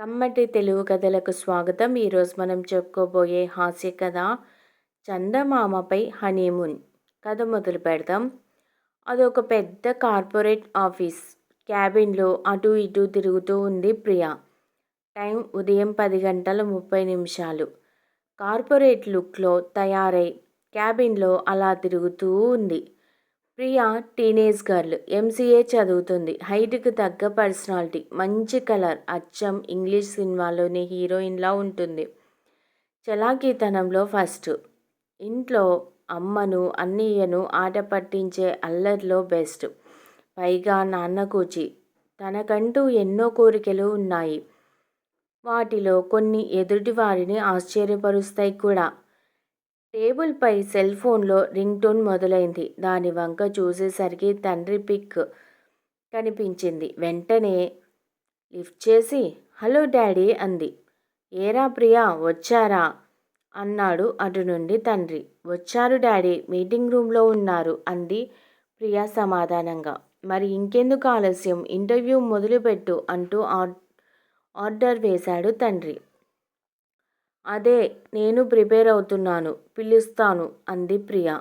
కమ్మటి తెలుగు కథలకు స్వాగతం. ఈరోజు మనం చెప్పుకోబోయే హాస్య కథ చందమామపై హనీమూన్. కథ మొదలు పెడదాం. అదొక పెద్ద కార్పొరేట్ ఆఫీస్. క్యాబిన్లో అటు ఇటు తిరుగుతూ ఉంది ప్రియా. టైం ఉదయం పది గంటల ముప్పై నిమిషాలు. కార్పొరేట్ లుక్లో తయారై క్యాబిన్లో అలా తిరుగుతూ ఉంది. ప్రియా టీనేజ్ గర్ల్ ఎంసీఏ చదువుతుంది. హైట్కి తగ్గ పర్సనాలిటీ మంచి కలర్ అచ్చం ఇంగ్లీష్ సినిమాలోని హీరోయిన్లా ఉంటుంది. చలాకీతనంలో ఫస్ట్. ఇంట్లో అమ్మను అన్నయ్యను ఆట పట్టించే అల్లరిలో బెస్ట్. పైగా నాన్న కూచి. తనకంటూ ఎన్నో కోరికలు ఉన్నాయి. వాటిలో కొన్ని ఎదుటివారిని ఆశ్చర్యపరుస్తాయి కూడా. టేబుల్పై సెల్ ఫోన్లో రింగ్ టోన్ మొదలైంది. దాని వంక చూసేసరికి తండ్రి పిక్ కనిపించింది. వెంటనే లిఫ్ట్ చేసి హలో డాడీ అంది. ఏరా ప్రియా వచ్చారా? అన్నాడు అటు నుండి తండ్రి. వచ్చారు డాడీ మీటింగ్ రూమ్లో ఉన్నారు అంది ప్రియా సమాధానంగా. మరి ఇంకెందుకు ఆలస్యం? ఇంటర్వ్యూ మొదలుపెట్టు అంటూ ఆర్డర్ వేశాడు తండ్రి. అదే నేను ప్రిపేర్ అవుతున్నాను పిలుస్తాను అంది Priya.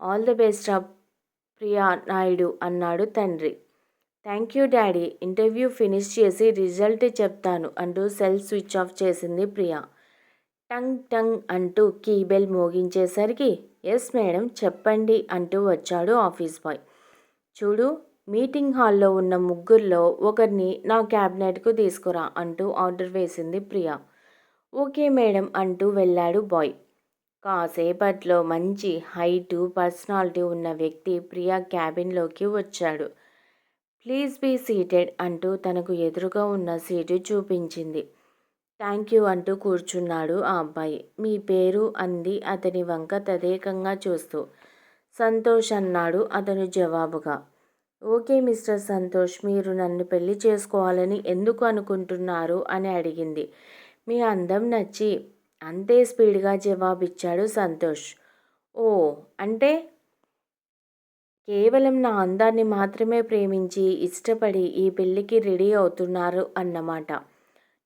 All the best of Priya Naidu అన్నాడు తండ్రి. Thank you daddy interview finish చేసి రిజల్ట్ చెప్తాను అంటూ సెల్ స్విచ్ ఆఫ్ చేసింది ప్రియా. టంగ్ టంగ్ అంటూ కీబెల్ మోగించేసరికి ఎస్ మేడం చెప్పండి అంటూ వచ్చాడు ఆఫీస్ బాయ్. చూడు మీటింగ్ హాల్లో ఉన్న ముగ్గురిలో ఒకరిని నా క్యాబినెట్కు తీసుకురా అంటూ ఆర్డర్ వేసింది ప్రియా. ఓకే మేడం అంటూ వెళ్ళాడు బాయ్. కాసేపట్లో మంచి హైటు పర్సనాలిటీ ఉన్న వ్యక్తి ప్రియా క్యాబిన్లోకి వచ్చాడు. ప్లీజ్ బీ సీటెడ్ అంటూ తనకు ఎదురుగా ఉన్న సీటు చూపించింది. థ్యాంక్ యూ అంటూ కూర్చున్నాడు ఆ అబ్బాయి. మీ పేరు? అంది అతని వంక తదేకంగా చూస్తూ. సంతోష్ అన్నాడు అతను జవాబుగా. ఓకే మిస్టర్ సంతోష్ మీరు నన్ను పెళ్ళి చేసుకోవాలని ఎందుకు అనుకుంటున్నారు? అని అడిగింది. మీ అందం నచ్చి అంతే స్పీడ్గా జవాబిచ్చాడు సంతోష్. ఓ అంటే? కేవలం నా అందాన్ని మాత్రమే ప్రేమించి ఇష్టపడి ఈ పెళ్ళికి రెడీ అవుతున్నారు అన్నమాట.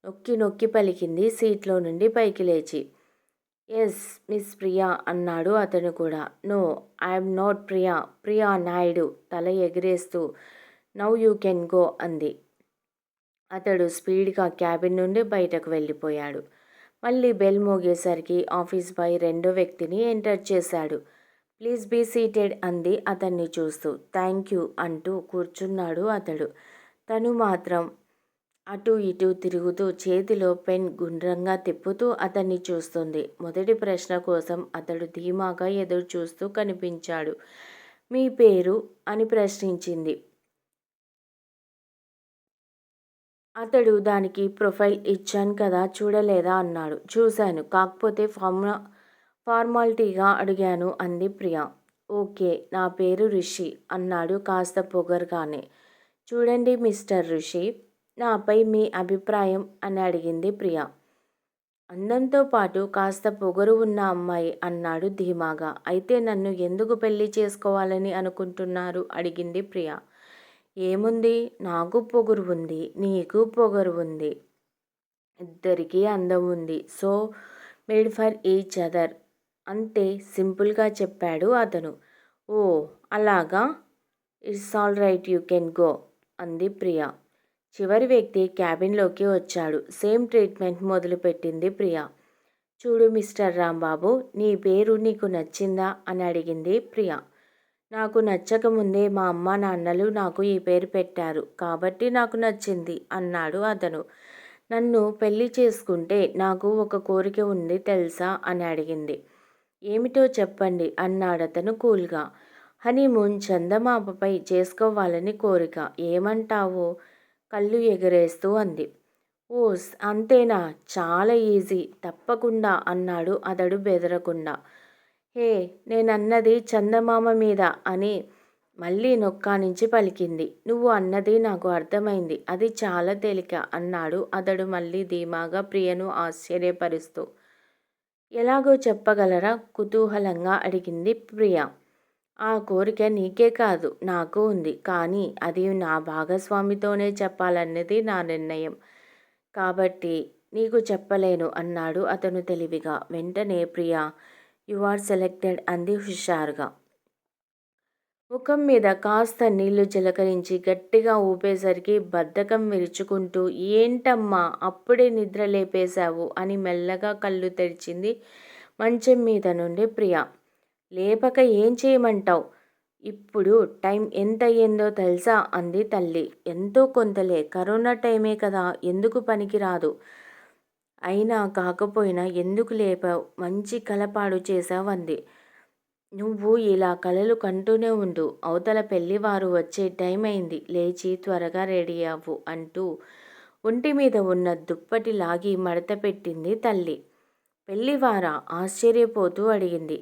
నొక్కి నొక్కి పలికింది సీట్లో నుండి పైకి లేచి. ఎస్ మిస్ ప్రియా అన్నాడు అతను కూడా. No I'm not Priya. Priya Naidu తల ఎగిరేస్తూ నౌ యూ కెన్ గో అంది. అతడు స్పీడ్గా క్యాబిన్ నుండి బయటకు వెళ్ళిపోయాడు. మళ్ళీ బెల్ మోగేసరికి ఆఫీస్ బాయ్ రెండో వ్యక్తిని ఎంటర్ చేశాడు. ప్లీజ్ బీ సీటెడ్ అంది అతన్ని చూస్తూ. థ్యాంక్ యూ అంటూ కూర్చున్నాడు అతడు. తను మాత్రం అటు ఇటు తిరుగుతూ చేతిలో పెన్ గుండ్రంగా తిప్పుతూ అతన్ని చూస్తుంది. మొదటి ప్రశ్న కోసం అతడు ధీమాగా ఎదురు చూస్తూ కనిపించాడు. మీ పేరు? అని ప్రశ్నించింది. అతడు దానికి ప్రొఫైల్ ఇచ్చాను కదా చూడలేదా అన్నాడు. చూశాను. కాకపోతే ఫార్మా ఫార్మాలిటీగా అడిగాను అంది ప్రియ. ఓకే నా పేరు రిషి అన్నాడు కాస్త పొగరుగానే. చూడండి మిస్టర్ రిషి నాపై మీ అభిప్రాయం అని అడిగింది ప్రియ. అందంతో పాటు కాస్త పొగరు ఉన్న అమ్మాయి అన్నాడు ధీమాగా. అయితే నన్ను ఎందుకు పెళ్ళి చేసుకోవాలని అనుకుంటున్నారు? అడిగింది ప్రియ. ఏముంది? నాకు పొగరు ఉంది. నీకు పొగరు ఉంది. ఇద్దరికీ అందం ఉంది. So made for each other అంతే సింపుల్గా చెప్పాడు అతను. ఓ అలాగా? It's all right you can go అంది ప్రియా. చివరి వ్యక్తి క్యాబిన్లోకి వచ్చాడు. సేమ్ ట్రీట్మెంట్ మొదలుపెట్టింది ప్రియా. చూడు మిస్టర్ రాంబాబు నీ పేరు నీకు నచ్చిందా? అని అడిగింది ప్రియా. నాకు నచ్చకముందే మా అమ్మ నాన్నలు నాకు ఈ పేరు పెట్టారు. కాబట్టి నాకు నచ్చింది అన్నాడు అతను. నన్ను పెళ్ళి చేసుకుంటే నాకు ఒక కోరిక ఉంది తెలుసా? అని అడిగింది. ఏమిటో చెప్పండి అన్నాడు అతను కూల్గా. హనీమూన్ చందమాపపై చేసుకోవాలని కోరిక. ఏమంటావు? కళ్ళు ఎగరేస్తూ అంది. ఓస్ అంతేనా? చాలా ఈజీ తప్పకుండా అన్నాడు అతడు బెదరకుండా. హే నేనన్నది చందమామ మీద అని మళ్ళీ నొక్కానించి పలికింది. నువ్వు అన్నది నాకు అర్థమైంది. అది చాలా తేలిక అన్నాడు అతడు మళ్ళీ ధీమాగా ప్రియను ఆశ్చర్యపరుస్తూ. ఎలాగో చెప్పగలరా? కుతూహలంగా అడిగింది ప్రియ. ఆ కోరిక నీకే కాదు నాకు ఉంది. కానీ అది నా భాగస్వామితోనే చెప్పాలన్నది నా నిర్ణయం. కాబట్టి నీకు చెప్పలేను అన్నాడు అతను తెలివిగా. వెంటనే ప్రియా యు ఆర్ సెలెక్టెడ్ అంది హుషారుగా. ముఖం మీద కాస్త నీళ్ళు చిలకరించి గట్టిగా ఊపేసరికి బద్ధకం విరుచుకుంటూ ఏంటమ్మా అప్పుడే నిద్ర లేపేశావు అని మెల్లగా కళ్ళు తెరిచింది మంచం మీద నుండి ప్రియా. లేపక ఏం చేయమంటావు? ఇప్పుడు టైం ఎంత అయ్యిందో తెలుసా? అంది తల్లి. ఎంతో కొంతలే కరోనా టైమే కదా ఎందుకు పనికిరాదు? అయినా కాకపోయినా ఎందుకు లేపావు? మంచి కలపాడు చేశావంది. నువ్వు ఇలా కలలు కంటూనే ఉండు. అవతల పెళ్ళివారు వచ్చే టైం అయింది లేచి త్వరగా రెడీ అవ్వు అంటూ ఒంటి మీద ఉన్న దుప్పటి లాగి మడత పెట్టింది తల్లి. పెళ్ళివారా ఆశ్చర్యపోతూ అడిగింది.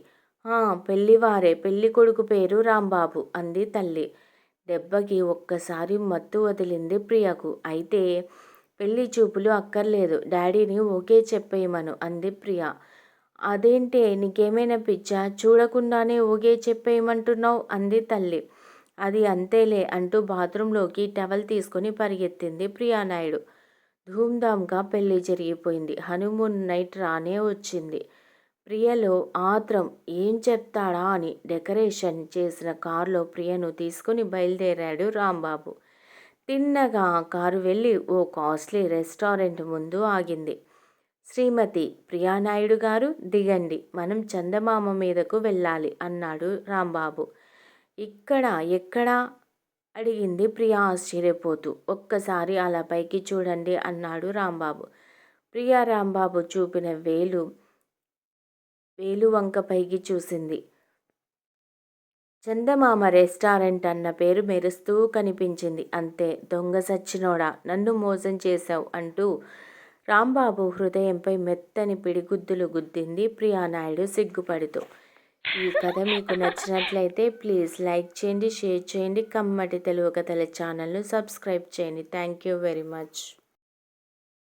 పెళ్ళివారే పెళ్ళి కొడుకు పేరు రాంబాబు అంది తల్లి. దెబ్బకి ఒక్కసారి మత్తు వదిలింది ప్రియకు. అయితే పెళ్ళి చూపులు అక్కర్లేదు. డాడీని ఓకే చెప్పేయమను అంది ప్రియ. అదేంటే నీకేమైనా పిచ్చా? చూడకుండానే ఓకే చెప్పేయమంటున్నావు? అంది తల్లి. అది అంతేలే అంటూ బాత్రూంలోకి టవల్ తీసుకొని పరిగెత్తింది ప్రియానాయుడు. ధూమ్ధామ్గా పెళ్ళి జరిగిపోయింది. హనుమూన్ నైట్ రానే వచ్చింది. ప్రియలో ఆత్రం ఏం చెప్తాడా? అని డెకరేషన్ చేసిన కారులో ప్రియను తీసుకుని బయలుదేరాడు రాంబాబు. తిన్నగా కారు వెళ్ళి ఓ కాస్ట్లీ రెస్టారెంట్ ముందు ఆగింది. శ్రీమతి ప్రియానాయుడు గారు దిగండి మనం చందమామ మీదకు వెళ్ళాలి అన్నాడు రాంబాబు. ఇక్కడ ఎక్కడా? అడిగింది ప్రియా ఆశ్చర్యపోతూ. ఒక్కసారి అలా పైకి చూడండి అన్నాడు రాంబాబు. ప్రియా రాంబాబు చూపిన వేలు వేలు వంక పైకి చూసింది. చందమామ రెస్టారెంట్ అన్న పేరు మెరుస్తూ కనిపించింది. అంతే దొంగ సచ్చినోడా నన్ను మోసం చేశావు అంటూ రాంబాబు హృదయంపై మెత్తని పిడిగుద్దులు గుద్దింది ప్రియానాయుడు సిగ్గుపడుతూ. ఈ కథ మీకు నచ్చినట్లయితే ప్లీజ్ లైక్ చేయండి షేర్ చేయండి కమ్మటి తెలుగు కథల ఛానల్ను సబ్స్క్రైబ్ చేయండి. Thank you very much.